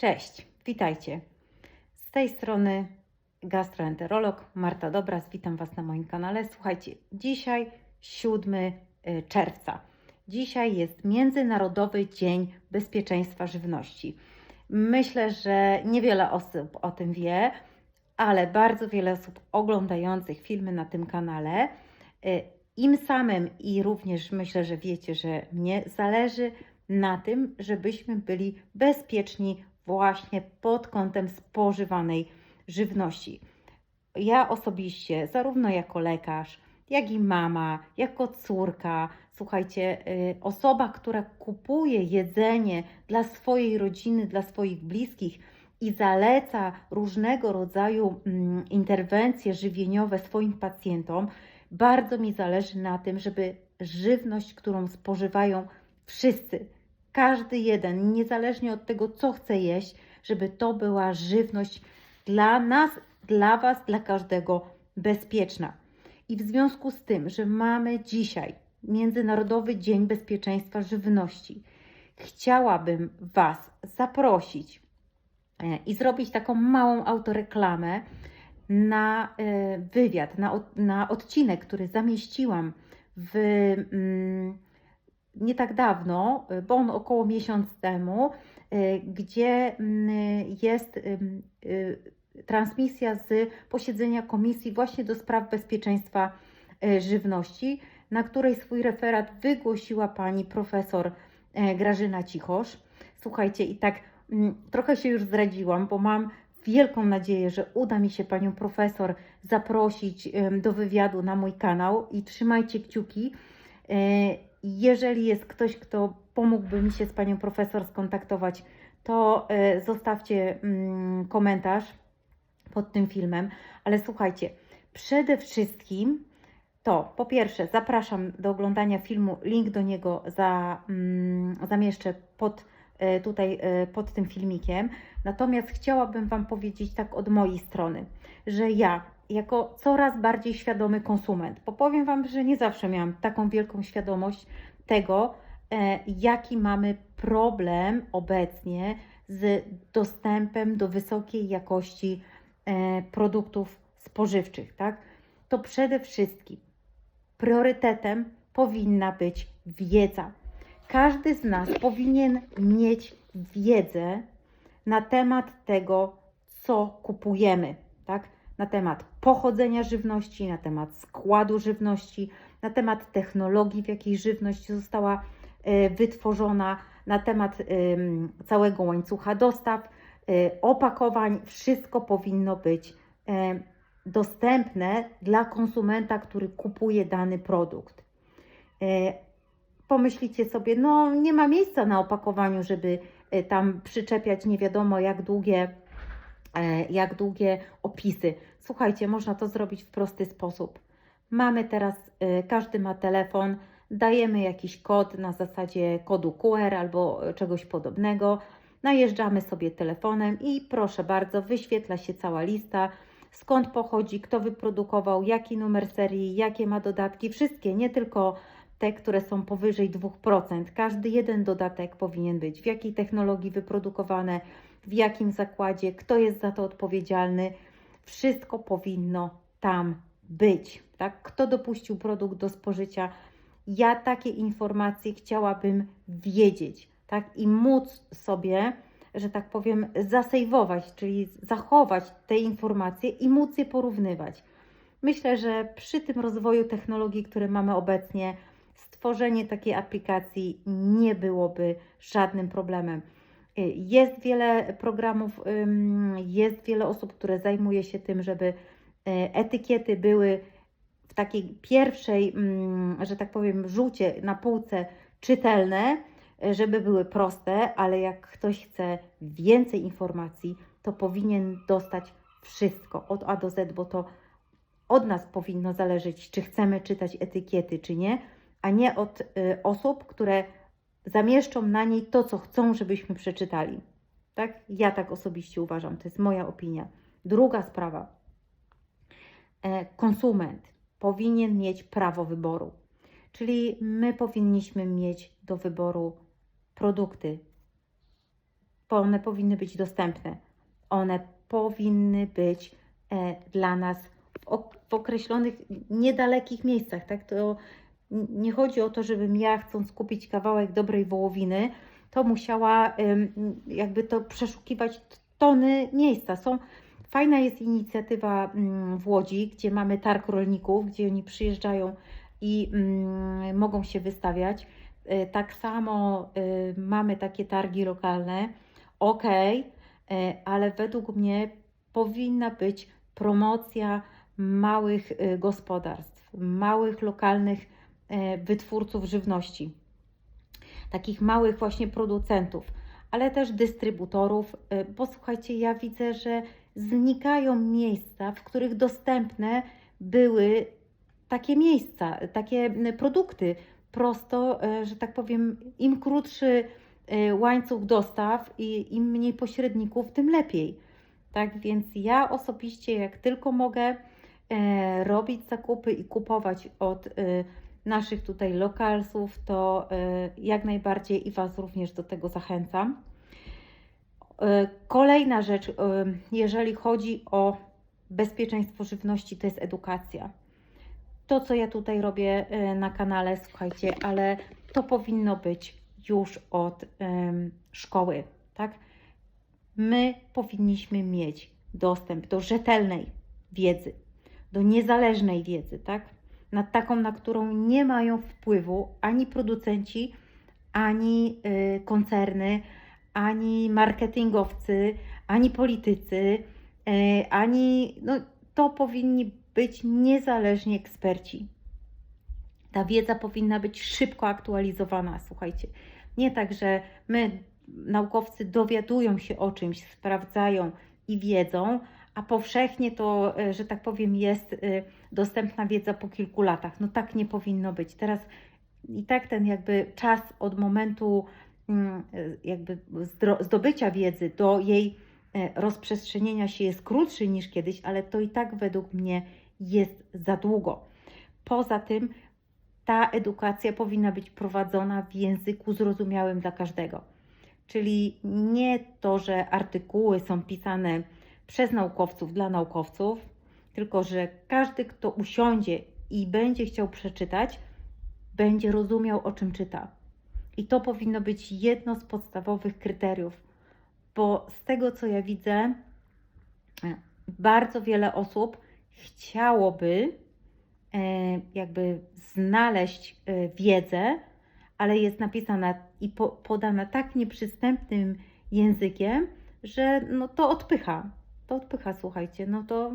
Cześć, witajcie. Z tej strony gastroenterolog Marta Dobras. Witam Was na moim kanale. Słuchajcie, dzisiaj 7 y, czerwca. Dzisiaj jest Międzynarodowy Dzień Bezpieczeństwa Żywności. Myślę, że niewiele osób o tym wie, ale bardzo wiele osób oglądających filmy na tym kanale. y, Im samym i również myślę, że wiecie, że mnie zależy na tym, żebyśmy byli bezpieczni właśnie pod kątem spożywanej żywności. Ja osobiście, zarówno jako lekarz, jak i mama, jako córka, słuchajcie, y, osoba, która kupuje jedzenie dla swojej rodziny, dla swoich bliskich i zaleca różnego rodzaju mm, interwencje żywieniowe swoim pacjentom, bardzo mi zależy na tym, żeby żywność, którą spożywają wszyscy, każdy jeden, niezależnie od tego, co chce jeść, żeby to była żywność dla nas, dla Was, dla każdego bezpieczna. I w związku z tym, że mamy dzisiaj Międzynarodowy Dzień Bezpieczeństwa Żywności, chciałabym Was zaprosić e, i zrobić taką małą autoreklamę na e, wywiad, na, na odcinek, który zamieściłam w. Mm, nie tak dawno, y, bo on około miesiąc temu, y, gdzie mm, jest y, transmisja z posiedzenia komisji właśnie do spraw bezpieczeństwa żywności, na której swój referat wygłosiła pani profesor Grażyna Cichosz. Słuchajcie, i tak mm, trochę się już zdradziłam, bo mam wielką nadzieję, że uda mi się panią profesor zaprosić do wywiadu na mój kanał i trzymajcie kciuki. Jeżeli jest ktoś, kto pomógłby mi się z panią profesor skontaktować, to e, zostawcie mm, komentarz pod tym filmem. Ale słuchajcie, przede wszystkim to po pierwsze zapraszam do oglądania filmu, link do niego za, mm, zamieszczę pod, tutaj e, pod tym filmikiem. Natomiast chciałabym Wam powiedzieć tak od mojej strony, że ja jako coraz bardziej świadomy konsument, bo powiem Wam, że nie zawsze miałam taką wielką świadomość tego, e, jaki mamy problem obecnie z dostępem do wysokiej jakości e, produktów spożywczych, tak? To przede wszystkim priorytetem powinna być wiedza. Każdy z nas powinien mieć wiedzę na temat tego, co kupujemy, tak? Na temat pochodzenia żywności, na temat składu żywności, na temat technologii, w jakiej żywność została e, wytworzona, na temat em, całego łańcucha dostaw, e, opakowań. Wszystko powinno być e, dostępne dla konsumenta, który kupuje dany produkt. Pomyślicie sobie, no nie ma miejsca na opakowaniu, żeby e, tam przyczepiać nie wiadomo jak długie, e, jak długie opisy. Słuchajcie, można to zrobić w prosty sposób. Mamy teraz, e, każdy ma telefon, dajemy jakiś kod na zasadzie kodu QR albo czegoś podobnego, najeżdżamy sobie telefonem i proszę bardzo, wyświetla się cała lista, skąd pochodzi, kto wyprodukował, jaki numer serii, jakie ma dodatki, wszystkie, nie tylko te, które są powyżej 2%. Każdy jeden dodatek powinien być, w jakiej technologii wyprodukowane, w jakim zakładzie, kto jest za to odpowiedzialny. Wszystko powinno tam być. Tak? Kto dopuścił produkt do spożycia? Ja takie informacje chciałabym wiedzieć, tak? I móc sobie, że tak powiem, zasejwować, czyli zachować te informacje i móc je porównywać. Myślę, że przy tym rozwoju technologii, które mamy obecnie, stworzenie takiej aplikacji nie byłoby żadnym problemem. Y, Jest wiele programów, jest wiele osób, które zajmuje się tym, żeby y, etykiety były w takiej pierwszej, że tak powiem, rzucie na półce czytelne, y, żeby były proste, ale jak ktoś chce więcej informacji, to powinien dostać wszystko od A do Z, bo to od nas powinno zależeć, czy chcemy czytać etykiety, czy nie, a nie od y, osób, które zamieszczą na niej to, co chcą, żebyśmy przeczytali. Tak? Ja tak osobiście uważam, to jest moja opinia. Druga sprawa. E, konsument powinien mieć prawo wyboru. Czyli my powinniśmy mieć do wyboru produkty one powinny być dostępne. One powinny być e, dla nas w, ok- w określonych, niedalekich miejscach. Tak? To nie chodzi o to, żebym ja, chcąc kupić kawałek dobrej wołowiny, to musiała jakby to przeszukiwać tony miejsca. Są, fajna jest inicjatywa mm, w Łodzi, gdzie mamy targ rolników, gdzie oni przyjeżdżają i mm, mogą się wystawiać. Y, Tak samo y, mamy takie targi lokalne. Ok, ale według mnie powinna być promocja małych gospodarstw, małych lokalnych wytwórców żywności, takich małych właśnie producentów, ale też dystrybutorów, bo słuchajcie, ja widzę, że znikają miejsca, w których dostępne były takie miejsca, takie produkty. Prosto, y, że tak powiem, im krótszy łańcuch dostaw i im mniej pośredników, tym lepiej. Tak więc ja osobiście, jak tylko mogę, e, robić zakupy i kupować od e, naszych tutaj lokalsów, to e, jak najbardziej i Was również do tego zachęcam. E, Kolejna rzecz, e, jeżeli chodzi o bezpieczeństwo żywności, to jest edukacja. To, co ja tutaj robię na kanale, słuchajcie, ale to powinno być już od szkoły, tak? My powinniśmy mieć dostęp do rzetelnej wiedzy, do niezależnej wiedzy, tak? Na taką, na którą nie mają wpływu ani producenci, ani y, koncerny, ani marketingowcy, ani politycy, y, ani no, to powinni być niezależni eksperci. Ta wiedza powinna być szybko aktualizowana, słuchajcie. Nie tak, że my, naukowcy, dowiadują się o czymś, sprawdzają i wiedzą, a powszechnie to, e, że tak powiem, jest e, dostępna wiedza po kilku latach. No tak nie powinno być. Teraz i tak ten jakby czas od momentu mm, e, jakby zdobycia wiedzy do jej rozprzestrzenienia się jest krótszy niż kiedyś, ale to i tak według mnie jest za długo. Poza tym ta edukacja powinna być prowadzona w języku zrozumiałym dla każdego. Czyli nie to, że artykuły są pisane przez naukowców dla naukowców, tylko że każdy, kto usiądzie i będzie chciał przeczytać, będzie rozumiał, o czym czyta. I to powinno być jedno z podstawowych kryteriów, bo z tego, co ja widzę, bardzo wiele osób chciałoby e, jakby znaleźć e, wiedzę, ale jest napisana i po, podana tak nieprzystępnym językiem, że no to odpycha. To odpycha, słuchajcie. No to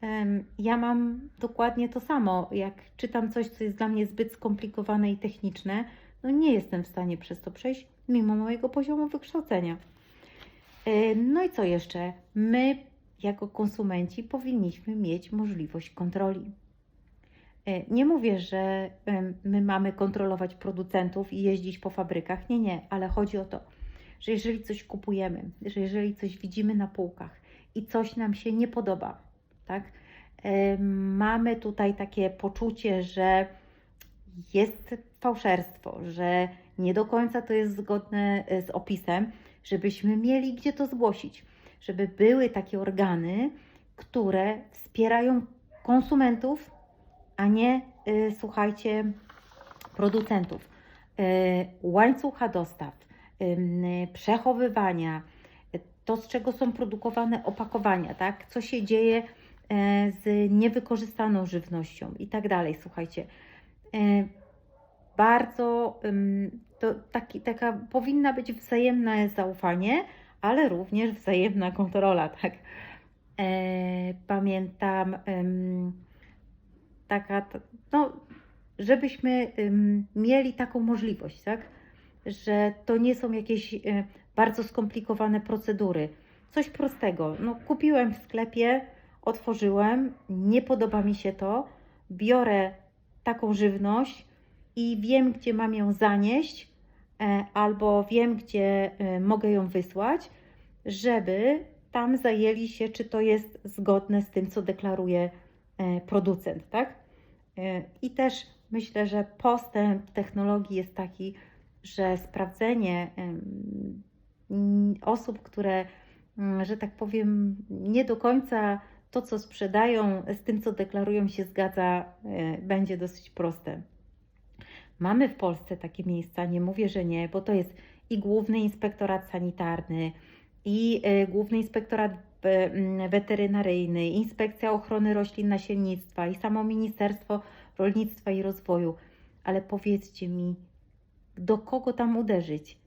em, ja mam dokładnie to samo. Jak czytam coś, co jest dla mnie zbyt skomplikowane i techniczne, no nie jestem w stanie przez to przejść, mimo mojego poziomu wykształcenia. E, No i co jeszcze? My, jako konsumenci, powinniśmy mieć możliwość kontroli. E, Nie mówię, że my mamy kontrolować producentów i jeździć po fabrykach. Nie, nie, ale chodzi o to, że jeżeli coś kupujemy, że jeżeli coś widzimy na półkach i coś nam się nie podoba, tak, e, mamy tutaj takie poczucie, że jest fałszerstwo, że nie do końca to jest zgodne e, z opisem, żebyśmy mieli gdzie to zgłosić, żeby były takie organy, które wspierają konsumentów, a nie, y, słuchajcie, producentów. Łańcucha dostaw, przechowywania, to z czego są produkowane opakowania, tak? Co się dzieje e, z niewykorzystaną żywnością i tak dalej, słuchajcie. E, Bardzo to taki, taka powinna być wzajemne zaufanie, ale również wzajemna kontrola, tak? E, Pamiętam taka, no, żebyśmy mieli taką możliwość, tak? Że to nie są jakieś bardzo skomplikowane procedury. Coś prostego. No, kupiłem w sklepie, otworzyłem, nie podoba mi się to, biorę taką żywność i wiem, gdzie mam ją zanieść, e, albo wiem, gdzie e, mogę ją wysłać, żeby tam zajęli się, czy to jest zgodne z tym, co deklaruje e, producent, tak? I też myślę, że postęp technologii jest taki, że sprawdzenie osób, które, mm, że tak powiem, nie do końca to, co sprzedają, z tym, co deklarują, się zgadza, e, będzie dosyć proste. Mamy w Polsce takie miejsca, nie mówię, że nie, bo to jest i Główny Inspektorat Sanitarny, i e, Główny Inspektorat e, m, Weterynaryjny, Inspekcja Ochrony Roślin Nasiennictwa i samo Ministerstwo Rolnictwa i Rozwoju. Ale powiedzcie mi, do kogo tam uderzyć?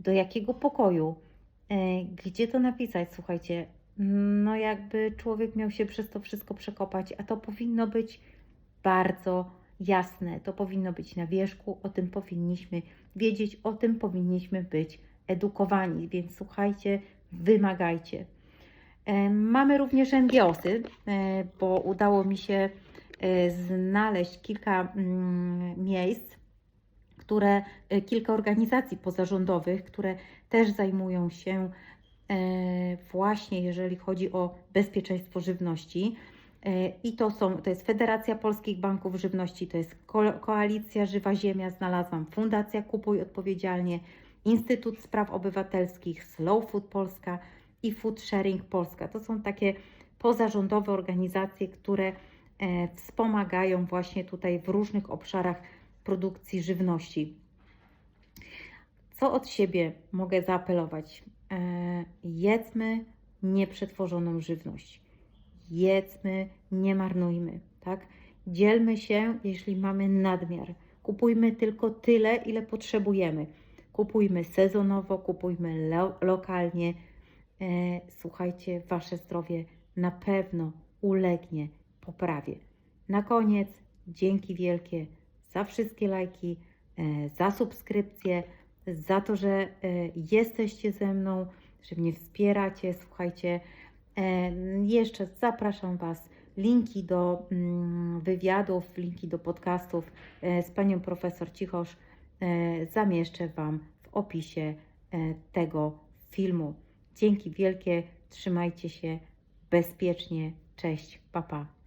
Do jakiego pokoju? E, Gdzie to napisać? Słuchajcie, no jakby człowiek miał się przez to wszystko przekopać, a to powinno być bardzo jasne. To powinno być na wierzchu, o tym powinniśmy wiedzieć, o tym powinniśmy być edukowani, więc słuchajcie, wymagajcie. E, Mamy również NGOsy, e, bo udało mi się znaleźć kilka mm, miejsc, które, e, kilka organizacji pozarządowych, które też zajmują się e, właśnie, jeżeli chodzi o bezpieczeństwo żywności. E, I to są, to jest Federacja Polskich Banków Żywności, to jest Ko- Koalicja Żywa Ziemia, znalazłam Fundacja Kupuj Odpowiedzialnie, Instytut Spraw Obywatelskich, Slow Food Polska i Food Sharing Polska. To są takie pozarządowe organizacje, które wspomagają właśnie tutaj w różnych obszarach produkcji żywności. Co od siebie mogę zaapelować? E, jedzmy nieprzetworzoną żywność. Jedzmy, nie marnujmy, tak? Dzielmy się, jeśli mamy nadmiar. Kupujmy tylko tyle, ile potrzebujemy. Kupujmy sezonowo, kupujmy lo- lokalnie. E, słuchajcie, wasze zdrowie na pewno ulegnie poprawie. Na koniec, dzięki wielkie za wszystkie lajki, e, za subskrypcje, za to, że e, jesteście ze mną, że mnie wspieracie. Słuchajcie, e, jeszcze zapraszam Was. Linki do mm, wywiadów, linki do podcastów z panią profesor Cichosz zamieszczę Wam w opisie tego filmu. Dzięki wielkie, trzymajcie się bezpiecznie. Cześć, papa. Pa.